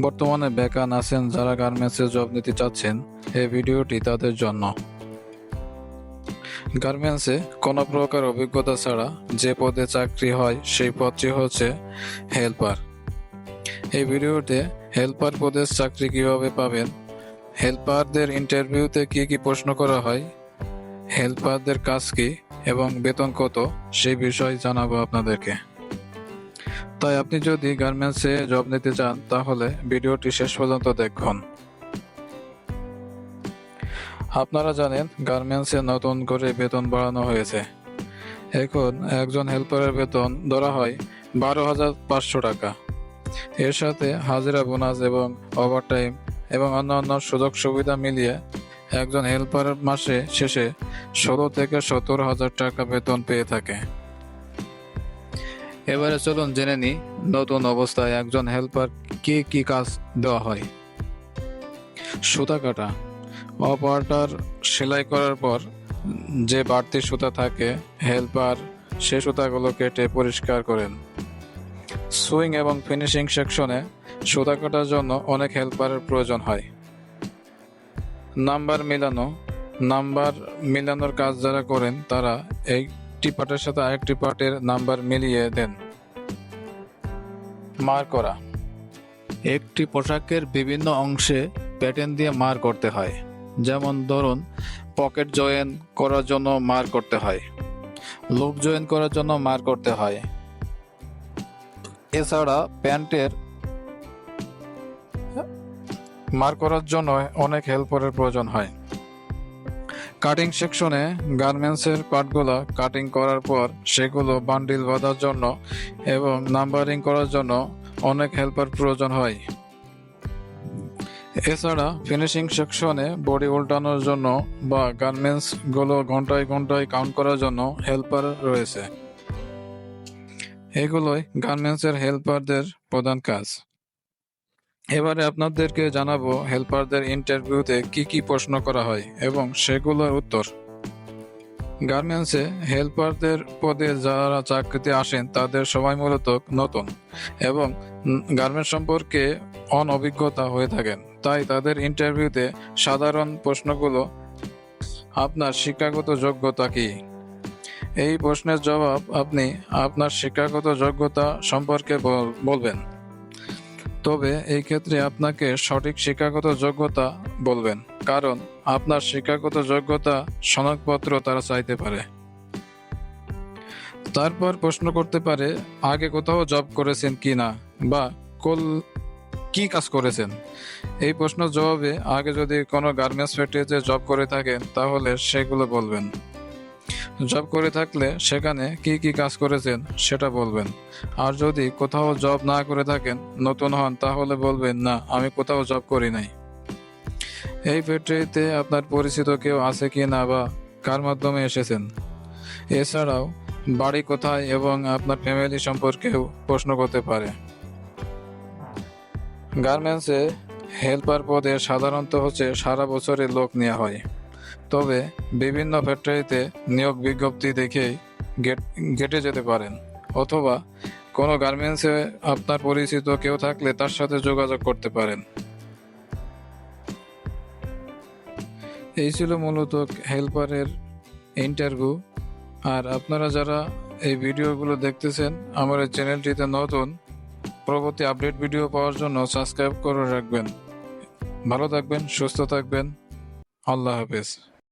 বর্তমানে বেকার আছেন যারা গার্মেন্টসে জব নিতে চাচ্ছেন, এই ভিডিওটি তাদের জন্য। গার্মেন্টসে কোনো প্রকার অভিজ্ঞতা ছাড়া যে পদে চাকরি হয়, সেই পদটি হচ্ছে হেল্পার। এই ভিডিওতে হেল্পার পদের চাকরি কীভাবে পাবেন, হেল্পারদের ইন্টারভিউতে কি কি প্রশ্ন করা হয়, হেল্পারদের কাজ কি এবং বেতন কত, সেই বিষয় জানাব আপনাদেরকে। তাই আপনি যদি গার্মেন্টসে জব নিতে চান, তাহলে ভিডিওটি শেষ পর্যন্ত দেখুন। আপনারা জানেন, গার্মেন্টসে নতুন করে বেতন বাড়ানো হয়েছে। এখন একজন হেল্পারের বেতন ধরা হয় বারো হাজার পাঁচশো টাকা। এর সাথে হাজিরা বোনাস এবং ওভারটাইম এবং অন্যান্য সুযোগ সুবিধা মিলিয়ে একজন হেল্পার মাসে শেষে ষোলো থেকে সত্তর হাজার টাকা বেতন পেয়ে থাকে। এবারে চলুন জেনে নিই নতুন অবস্থায় একজন হেল্পার কি কি কাজ দেওয়া হয়। সুতা কাটা অপারেটর সেলাই করার পর যে বাড়তি সুতা থাকে হেল্পার সে সুতাগুলো কেটে পরিষ্কার করেন। সুইং এবং ফিনিশিং সেকশনে সুতা কাটার জন্য অনেক হেল্পারের প্রয়োজন হয়। নাম্বার মেলানো, নাম্বার মিলানোর কাজ যারা করেন, তারা একটি পার্টের সাথে আরেকটি পার্টের নাম্বার মিলিয়ে দেন। মার করা। একটি পোশাকের বিভিন্ন অংশে প্যাটার্ন দিয়ে মার করতে হয়। যেমন ধরুন, পকেট জয়েন করার জন্য মার করতে হয়। লুপ জয়েন করার জন্য মার করতে হয়। এছাড়া প্যান্টের মার করার জন্য অনেক হেল্পারের প্রয়োজন হয়। কাটিং সেকশনে গার্মেন্টসের পার্টগুলো কাটিং করার পর সেগুলো বান্ডিল বাঁধার জন্য এবং নাম্বারিং করার জন্য অনেক হেল্পার প্রয়োজন হয়। এছাড়া ফিনিশিং সেকশনে বডি উল্টানোর জন্য বা গার্মেন্টসগুলো ঘন্টায় ঘন্টায় কাউন্ট করার জন্য হেল্পার রয়েছে। এগুলোই গার্মেন্টসের হেল্পারদের প্রধান কাজ। এবারে আপনাদেরকে জানাব হেল্পারদের ইন্টারভিউতে কি কি প্রশ্ন করা হয় এবং সেগুলোর উত্তর। গার্মেন্টসে হেল্পারদের পদে যারা চাকরিতে আসেন, তাদের সবাই মূলত নতুন এবং গার্মেন্টস সম্পর্কে অনভিজ্ঞতা হয়ে থাকেন। তাই তাদের ইন্টারভিউতে সাধারণ প্রশ্নগুলো, আপনার শিক্ষাগত যোগ্যতা কি? এই প্রশ্নের জবাব আপনি আপনার শিক্ষাগত যোগ্যতা সম্পর্কে বলবেন। তবে এই ক্ষেত্রে আপনাকে সঠিক শিক্ষাগত যোগ্যতা বলবেন, কারণ আপনার শিক্ষাগত যোগ্যতা সনদপত্র তারা চাইতে পারে। তারপর প্রশ্ন করতে পারে, আগে কোথাও জব করেছেন কি না বা কল কি কাজ করেছেন? এই প্রশ্ন জবাবে আগে যদি কোনো গার্মেন্টস ফ্যাক্টরিতে জব করে থাকেন, তাহলে সেগুলো বলবেন। জব করে থাকলে সেখানে কি কি কাজ করেছেন সেটা বলবেন। আর যদি কোথাও জব না করে থাকেন, নতুন হন, তাহলে বলবেন, না, আমি কোথাও জব করি নাই। এই ফ্যাক্টরিতে আপনার পরিচিত কেউ আছে কি না বা কার মাধ্যমে এসেছেন? এছাড়াও, বাড়ি কোথায় এবং আপনার ফ্যামিলি সম্পর্কেও প্রশ্ন করতে পারে। গার্মেন্টসে হেল্পার পদে সাধারণত হচ্ছে সারা বছরের লোক নেওয়া হয়। তবে বিভিন্ন ফ্যাক্টরিতে নিয়োগ বিজ্ঞপ্তি দেখেই গেট, গেটে যেতে পারেন। অথবা কোনো গার্মেন্টসে আপনার পরিচিত কেউ থাকলে তার সাথে যোগাযোগ করতে পারেন। এই ছিল মূলত হেল্পারের ইন্টারভিউ। আর আপনারা যারা এই ভিডিওগুলো দেখতেছেন, আমার এই চ্যানেলটিতে নতুন, পরবর্তী আপডেট ভিডিও পাওয়ার জন্য সাবস্ক্রাইব করে রাখবেন। ভালো থাকবেন, সুস্থ থাকবেন। আল্লাহ হাফেজ